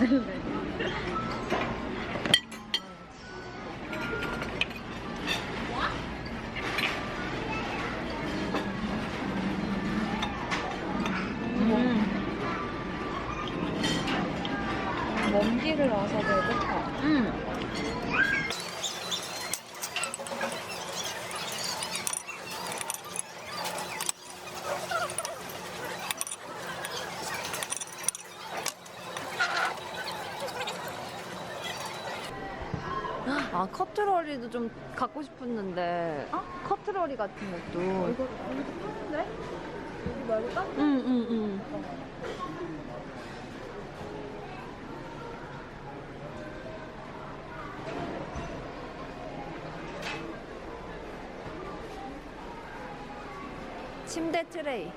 않을래. 먼 길을 와서 배고파. 응. 아 커트러리도 좀 갖고 싶었는데 어? 커트러리 같은 것도 이거 이거 파는데? 여기 말고 딴 거? 응응응 침대 트레이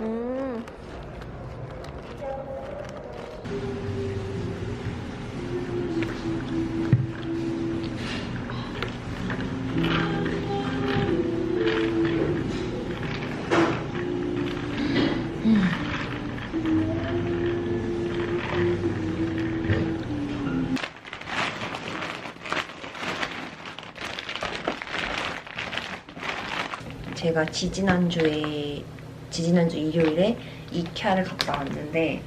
음. 제가 지지난주에 지지난주 일요일에 이케아를 갔다 왔는데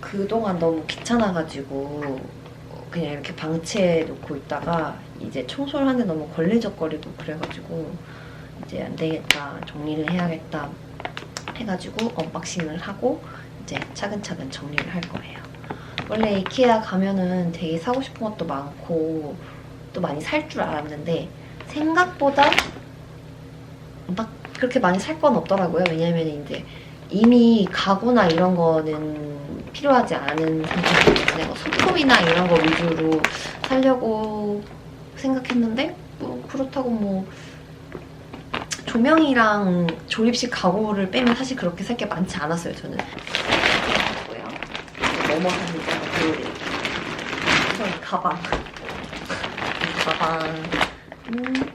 그동안 너무 귀찮아가지고 그냥 이렇게 방치해 놓고 있다가 이제 청소를 하는데 너무 걸리적거리고 그래가지고 이제 안 되겠다 정리를 해야겠다 해가지고 언박싱을 하고 이제 차근차근 정리를 할 거예요. 원래 이케아 가면은 되게 사고 싶은 것도 많고 또 많이 살 줄 알았는데 생각보다 막 그렇게 많이 살 건 없더라고요. 왜냐면 이제 이미 가구나 이런 거는 필요하지 않은 상태이기 때문에 뭐 소품이나 이런 거 위주로 살려고 생각했는데 뭐 그렇다고 뭐 조명이랑 조립식 가구를 빼면 사실 그렇게 살 게 많지 않았어요. 저는. 뭐뭐. 보여드릴게요. 우선 가방. 가방. 음.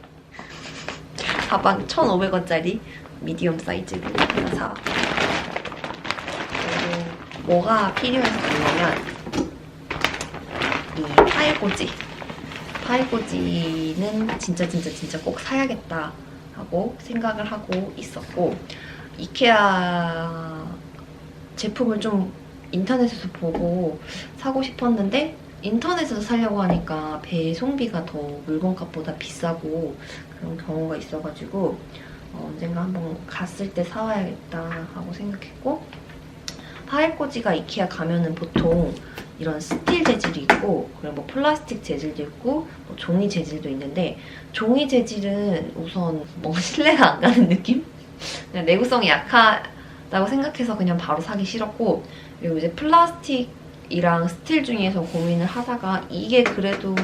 가방 1,500원짜리 미디엄 사이즈로 하나 사. 그리고 뭐가 필요해서 갔냐면 이 파일꽂이. 파일꽂이는 진짜 진짜 진짜 꼭 사야겠다 하고 생각을 하고 있었고 이케아 제품을 좀 인터넷에서 보고 사고 싶었는데 인터넷에서 사려고 하니까 배송비가 더 물건값보다 비싸고 그런 경우가 있어가지고 어, 언젠가 한번 갔을 때 사와야겠다 하고 생각했고 파일꽂이가 이케아 가면은 보통 이런 스틸 재질이 있고 그리고 뭐 플라스틱 재질도 있고 뭐 종이 재질도 있는데 종이 재질은 우선 뭔가 신뢰가 안 가는 느낌? 그냥 내구성이 약하다고 생각해서 그냥 바로 사기 싫었고 그리고 이제 플라스틱 이랑 스틸 중에서 고민을 하다가 이게 그래도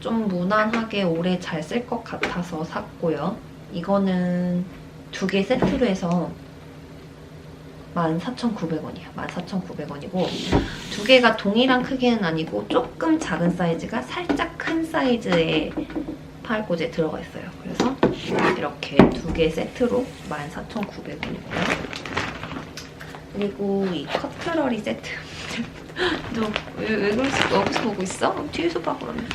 좀 무난하게 오래 잘 쓸 것 같아서 샀고요. 이거는 두 개 세트로 해서 14,900원이에요. 14,900원이고 두 개가 동일한 크기는 아니고 조금 작은 사이즈가 살짝 큰 사이즈의 파일꽂이에 들어가 있어요. 그래서 이렇게 두 개 세트로 14,900원이고요. 그리고 이 커트러리 세트 너왜 왜 그러지? 여기서 보고 있어? 뒤에서 봐 그러면.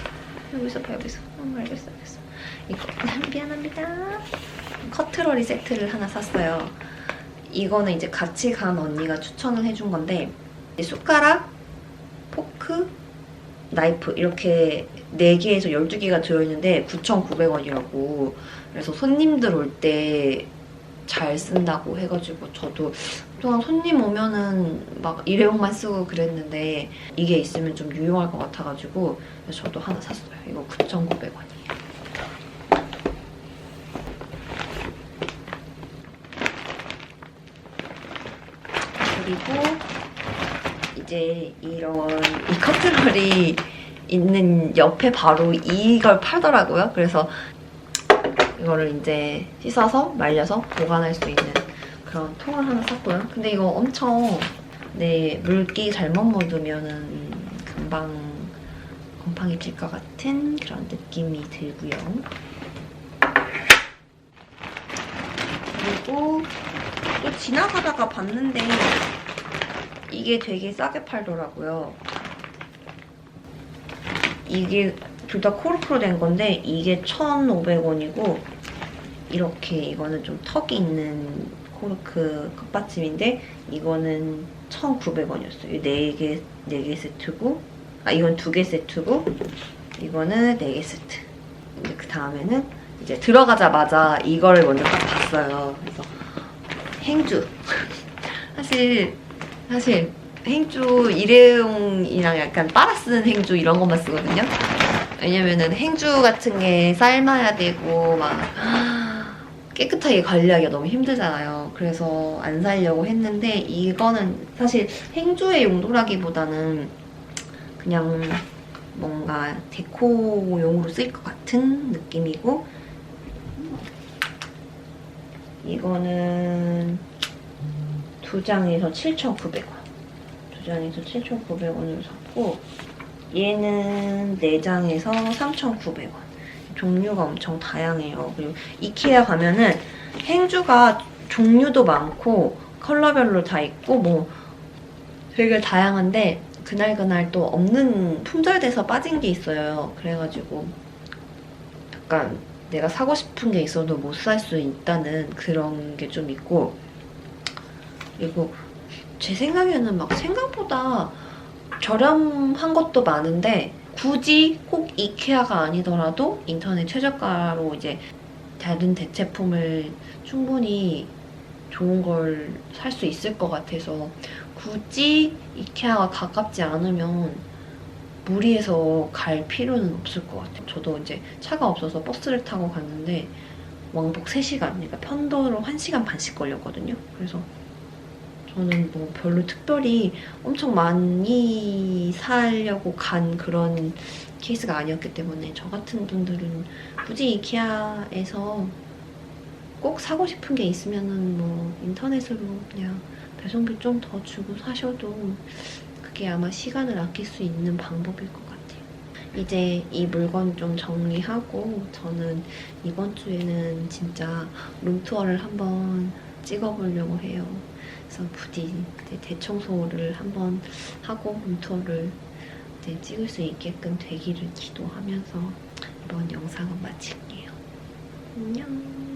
여기서 봐 여기서. 응 알겠어 알겠어. 이거. 미안합니다. 커트러리 세트를 하나 샀어요. 이거는 이제 같이 간 언니가 추천을 해준 건데 이 숟가락, 포크, 나이프 이렇게 4개에서 12개가 들어있는데 9,900원이라고. 그래서 손님들 올 때 잘 쓴다고 해가지고 저도 그동안 손님 오면은 막 일회용만 쓰고 그랬는데 이게 있으면 좀 유용할 것 같아가지고 저도 하나 샀어요. 이거 9,900원이에요. 그리고 이제 이런 이 커트러리 있는 옆에 바로 이걸 팔더라고요. 그래서 이거를 이제 씻어서 말려서 보관할 수 있는 그런 통을 하나 샀고요. 근데 이거 엄청 네 물기 잘못 묻으면은 금방 곰팡이 필 것 같은 그런 느낌이 들고요. 그리고 또 지나가다가 봤는데 이게 되게 싸게 팔더라고요. 이게 둘 다 코르크로 된 건데 이게 1,500원이고 이렇게 이거는 좀 턱이 있는 코르크 컵받침인데 이거는 1,900원이었어요. 4개, 4개 세트고 아 이건 2개 세트고 이거는 4개 세트. 이제 그 다음에는 이제 들어가자마자 이거를 먼저 딱 봤어요. 그래서 행주. 사실 사실 행주 일회용이랑 약간 빨아 쓰는 행주 이런 것만 쓰거든요. 왜냐면은 행주 같은 게 삶아야 되고 막 깨끗하게 관리하기가 너무 힘들잖아요. 그래서 안 살려고 했는데 이거는 사실 행주의 용도라기보다는 그냥 뭔가 데코용으로 쓸것 같은 느낌이고 이거는 두 장에서 7,900원. 두 장에서 7,900원으로 샀고 얘는 네 장에서 3,900원. 종류가 엄청 다양해요. 그리고 이케아 가면은 행주가 종류도 많고 컬러별로 다 있고 뭐 되게 다양한데 그날 그날 또 없는 품절돼서 빠진 게 있어요. 그래가지고 약간 내가 사고 싶은 게 있어도 못 살 수 있다는 그런 게 좀 있고 그리고 제 생각에는 막 생각보다 저렴한 것도 많은데 굳이 꼭 이케아가 아니더라도 인터넷 최저가로 이제 다른 대체품을 충분히 좋은 걸 살 수 있을 것 같아서 굳이 이케아가 가깝지 않으면 무리해서 갈 필요는 없을 것 같아요. 저도 이제 차가 없어서 버스를 타고 갔는데 왕복 3시간, 그러니까 편도로 1시간 반씩 걸렸거든요. 그래서 저는 뭐 별로 특별히 엄청 많이 사려고 간 그런 케이스가 아니었기 때문에 저 같은 분들은 굳이 이케아에서 꼭 사고 싶은 게 있으면은 뭐 인터넷으로 그냥 배송비 좀 더 주고 사셔도 그게 아마 시간을 아낄 수 있는 방법일 것 같아요. 이제 이 물건 좀 정리하고 저는 이번 주에는 진짜 룸투어를 한번 찍어보려고 해요. 그래서 부디 대청소를 한번 하고 이제 찍을 수 있게끔 되기를 기도하면서 이번 영상은 마칠게요. 안녕.